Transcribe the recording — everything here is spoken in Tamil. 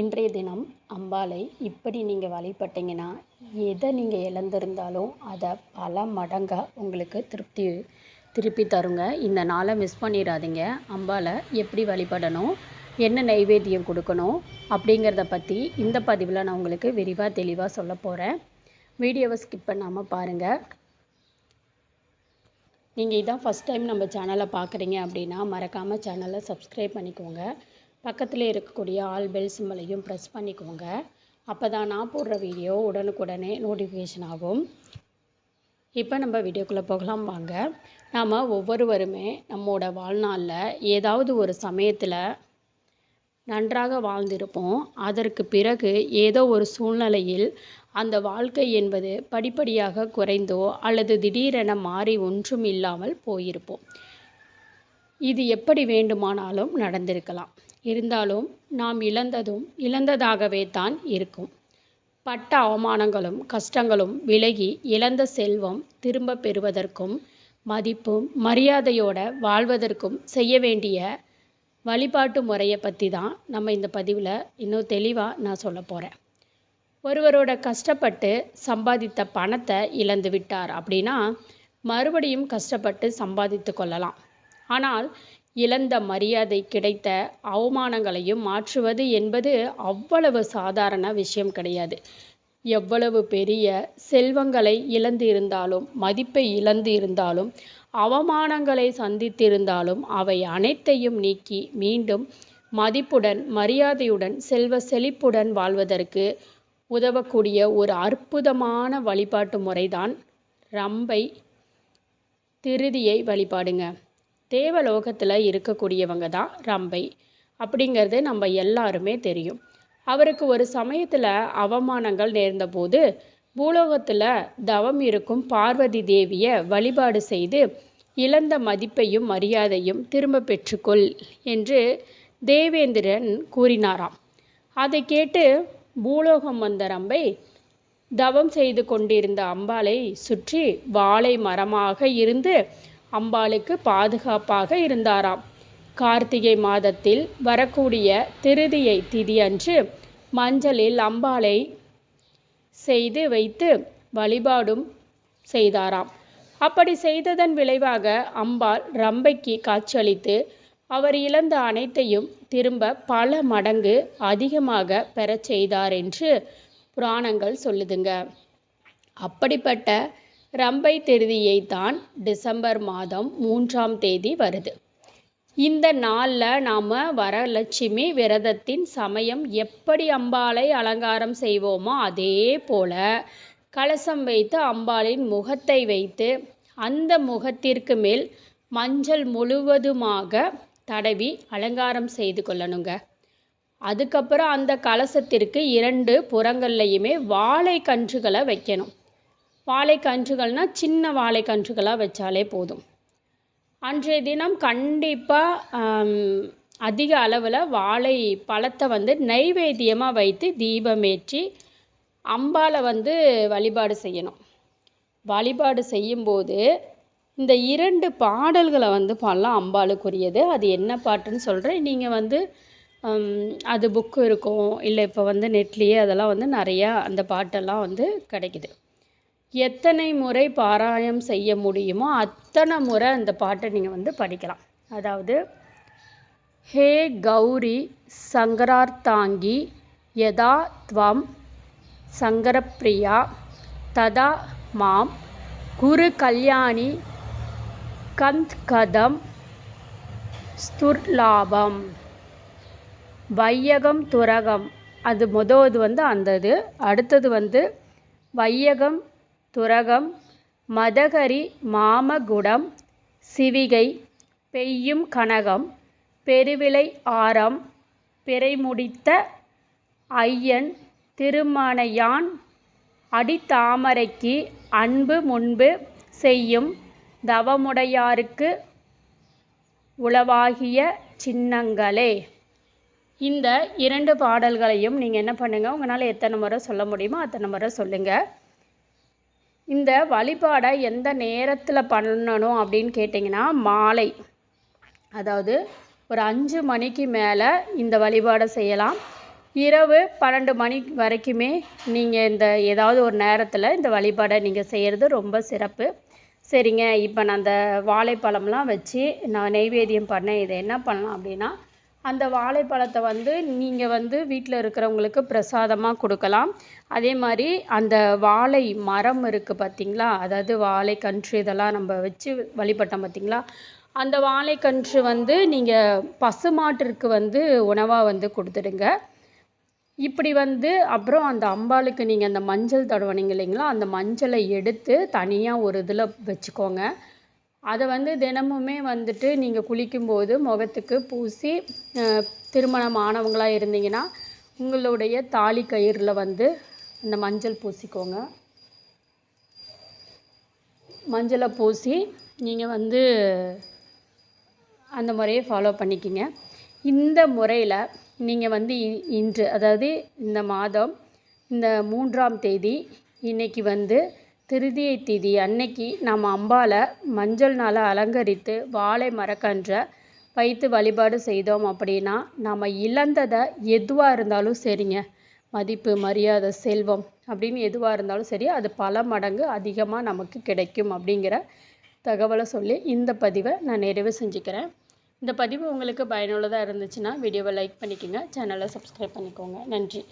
இன்றைய தினம் அம்பாளை இப்படி நீங்கள் வழிபட்டீங்கன்னா எதை நீங்கள் இழந்திருந்தாலும் அதை பல மடங்காக உங்களுக்கு திருப்தி திருப்பி தருங்க. இந்த நாளை மிஸ் பண்ணிடாதீங்க. அம்பாளை எப்படி வழிபடணும்? என்ன நைவேத்தியம் கொடுக்கணும்? அப்படிங்கிறத பற்றி இந்த பதிவில் நான் உங்களுக்கு விரிவாக தெளிவாக சொல்ல போகிறேன் வீடியோவை ஸ்கிப் பண்ணாமல் பாருங்கள் நீங்கள் இதான் ஃபஸ்ட் டைம் நம்ம சேனலை பார்க்குறீங்க அப்படின்னா மறக்காமல் சேனலை சப்ஸ்கிரைப் பண்ணிக்கோங்க. பக்கத்தில் இருக்கக்கூடிய ஆல் பெல் சிம்பலையும் ப்ரெஸ் பண்ணிக்கோங்க. அப்போ தான் நான் போடுற வீடியோ உடனுக்குடனே நோட்டிஃபிகேஷன் ஆகும். இப்போ நம்ம வீடியோக்குள்ளே போகலாம் வாங்க. நாம் ஒவ்வொருவருமே நம்மோட வாழ்நாளில் ஏதாவது ஒரு சமயத்தில் நன்றாக வாழ்ந்திருப்போம். அதற்கு பிறகு ஏதோ ஒரு சூழ்நிலையில் அந்த வாழ்க்கை என்பது படிப்படியாக குறைந்தோ அல்லது திடீரென மாறி ஒன்றும் இல்லாமல் போயிருப்போம். இது எப்படி வேண்டுமானாலும் நடந்திருக்கலாம். இருந்தாலும் நாம் இழந்ததும் இழந்ததாகவே தான் இருக்கும். பட்ட அவமானங்களும் கஷ்டங்களும் விலகி இழந்த செல்வம் திரும்ப பெறுவதற்கும் மதிப்பும் மரியாதையோட வாழ்வதற்கும் செய்ய வேண்டிய வழிபாட்டு முறையை பற்றி தான் நம்ம இந்த பதிவில் இன்னும் தெளிவாக நான் சொல்ல போகிறேன் ஒருவரோட கஷ்டப்பட்டு சம்பாதித்த பணத்தை இழந்து விட்டார் அப்படின்னா மறுபடியும் கஷ்டப்பட்டு சம்பாதித்து கொள்ளலாம். ஆனால் இழந்த மரியாதை கிடைத்த அவமானங்களையும் மாற்றுவது என்பது அவ்வளவு சாதாரண விஷயம் கிடையாது. எவ்வளவு பெரிய செல்வங்களை இழந்து இருந்தாலும் மதிப்பை இழந்து இருந்தாலும் அவமானங்களை சந்தித்திருந்தாலும் அவை அனைத்தையும் நீக்கி மீண்டும் மதிப்புடன் மரியாதையுடன் செல்வ செழிப்புடன் வாழ்வதற்கு உதவக்கூடிய ஒரு அற்புதமான வழிபாட்டு முறைதான் ரம்பை திருதியை வழிபாடுங்க. தேவலோகத்தில் இருக்கக்கூடியவங்க தான் ரம்பை. அப்படிங்கிறது நம்ம எல்லாருமே தெரியும். அவருக்கு ஒரு சமயத்தில் அவமானங்கள் நேர்ந்தபோது பூலோகத்தில் தவம் இருக்கும் பார்வதி தேவியை வழிபாடு செய்து இழந்த மதிப்பையும் மரியாதையும் திரும்ப பெற்றுக்கொள் என்று தேவேந்திரன் கூறினாராம். அதை கேட்டு பூலோகம் வந்த ரம்பை தவம் செய்து கொண்டிருந்த அம்பாளை சுற்றி வாழை மரமாக இருந்து அம்பாளுக்கு பாதுகாப்பாக இருந்தாராம். கார்த்திகை மாதத்தில் வரக்கூடிய திருதியை திதி அன்று மஞ்சளில் அம்பாளை செய்து வைத்து வழிபாடும் செய்தாராம். அப்படி செய்ததன் விளைவாக அம்பாள் ரம்பைக்கு காட்சியளித்து அவர் இழந்த அனைத்தையும் திரும்ப பல மடங்கு அதிகமாக பெறச் செய்தார் என்று புராணங்கள் சொல்லுதுங்க. அப்படிப்பட்ட ரம்பை திருதியை தான் டிசம்பர் மாதம் மூன்றாம் தேதி வருது. இந்த நாளில் நாம் வரலட்சுமி விரதத்தின் சமயம் எப்படி அம்பாளை அலங்காரம் செய்வோமோ அதே போல கலசம் வைத்து அம்பாளின் முகத்தை வைத்து அந்த முகத்திற்கு மேல் மஞ்சள் முழுவதுமாக தடவி அலங்காரம் செய்து கொள்ளணுங்க. அதுக்கப்புறம் அந்த கலசத்திற்கு இரண்டு புறங்கள்லையுமே வாழை கன்றுகளை வைக்கணும். வாழைக்கன்றுகள்னால் சின்ன வாழைக்கன்றுகளாக வச்சாலே போதும். அன்றைய தினம் கண்டிப்பாக அதிக அளவில் வாழை பழத்தை வந்து நைவேத்தியமாக வைத்து தீபமேற்றி அம்பாலை வந்து வழிபாடு செய்யணும். வழிபாடு செய்யும்போது இந்த இரண்டு பாடல்களை வந்து பாடலாம் அம்பாளுக்குரியது. அது என்ன பாட்டுன்னு சொல்கிறேன் நீங்கள் வந்து அது புக்கு இருக்கும். இல்லை இப்போ வந்து நெட்லேயே அதெல்லாம் வந்து நிறையா அந்த பாட்டெல்லாம் வந்து கிடைக்குது. எத்தனை முறை பாராயணம் செய்ய முடியுமோ அத்தனை முறை அந்த பாட்டை நீங்கள் வந்து படிக்கலாம். அதாவது ஹே கௌரி சங்கரார்த்தாங்கி யதா துவம் சங்கரப்பிரியா ததா மாம் குரு கல்யாணி கந்த் கதம் ஸ்துர்லாபம் வையகம் துரகம். அது முதவது வந்து அந்த இது அடுத்தது வந்து வையகம் துரகம் மதகரி மாமகுடம் சிவிகை பெய்யும் கனகம் பெருவிலை ஆரம் பிறைமுடித்த ஐயன் திருமணையான் அடித்தாமரைக்கு அன்பு முன்பு செய்யும் தவமுடையாருக்கு உளவாகிய சின்னங்களே. இந்த இரண்டு பாடல்களையும் நீங்கள் என்ன பண்ணுங்கள் உங்களால் எத்தனை முறை சொல்ல முடியுமோ அத்தனை முறை சொல்லுங்கள் இந்த வழிபாடை எந்த நேரத்தில் பண்ணணும் அப்படின்னு கேட்டிங்கன்னா மாலை. அதாவது ஒரு அஞ்சு மணிக்கு மேலே இந்த வழிபாடை செய்யலாம். இரவு பன்னெண்டு மணி வரைக்குமே நீங்கள் இந்த ஏதாவது ஒரு நேரத்தில் இந்த வழிபாடை நீங்கள் செய்கிறது ரொம்ப சிறப்பு. சரிங்க இப்போ நான் அந்த வாழைப்பழம்லாம் வச்சு நான் நெய்வேத்தியம் பண்ணேன். இதை என்ன பண்ணலாம் அப்படின்னா அந்த வாழைப்பழத்தை வந்து நீங்கள் வந்து வீட்டில் இருக்கிறவங்களுக்கு பிரசாதமாக கொடுக்கலாம். அதே மாதிரி அந்த வாழை மரம் இருக்குது பார்த்தீங்களா அதாவது வாழைக்கன்று இதெல்லாம் நம்ம வச்சு வழிபட்டோம் பார்த்தீங்களா அந்த வாழைக்கன்று வந்து நீங்கள் பசுமாட்டிற்கு வந்து உணவாக வந்து கொடுத்துடுங்க. இப்படி வந்து அப்புறம் அந்த அம்பாளுக்கு நீங்கள் அந்த மஞ்சள் தடவுனீங்க இல்லைங்களா? அந்த மஞ்சளை எடுத்து தனியாக ஒரு இதில் வச்சுக்கோங்க. அதை வந்து தினமுமே வந்துட்டு நீங்கள் குளிக்கும்போது முகத்துக்கு பூசி திருமணம் ஆனவங்களாக இருந்தீங்கன்னா உங்களுடைய தாலி கயிறில் வந்து அந்த மஞ்சள் பூசிக்கோங்க. மஞ்சளை பூசி நீங்கள் வந்து அந்த முறையை ஃபாலோ பண்ணிக்கிங்க. இந்த முறையில் நீங்கள் வந்து இன்று அதாவது இந்த மாதம் இந்த மூன்றாம் தேதி இன்னைக்கு வந்து திருதியை திதி அன்னைக்கு நம்ம அம்பாவை மஞ்சள்னால் அலங்கரித்து வாழை மரக்கன்றை வைத்து வழிபாடு செய்தோம் அப்படின்னா நம்ம இழந்ததை எதுவாக இருந்தாலும் சரிங்க. மதிப்பு மரியாதை செல்வம் அப்படின்னு எதுவாக இருந்தாலும் சரி அது பல மடங்கு அதிகமாக நமக்கு கிடைக்கும் அப்படிங்கிற தகவலை சொல்லி இந்த பதிவை நான் நிறைவு செஞ்சுக்கிறேன். இந்த பதிவு உங்களுக்கு பயனுள்ளதாக இருந்துச்சுன்னா வீடியோவை லைக் பண்ணிக்கோங்க சேனலை சப்ஸ்கிரைப் பண்ணிக்கோங்க. நன்றி.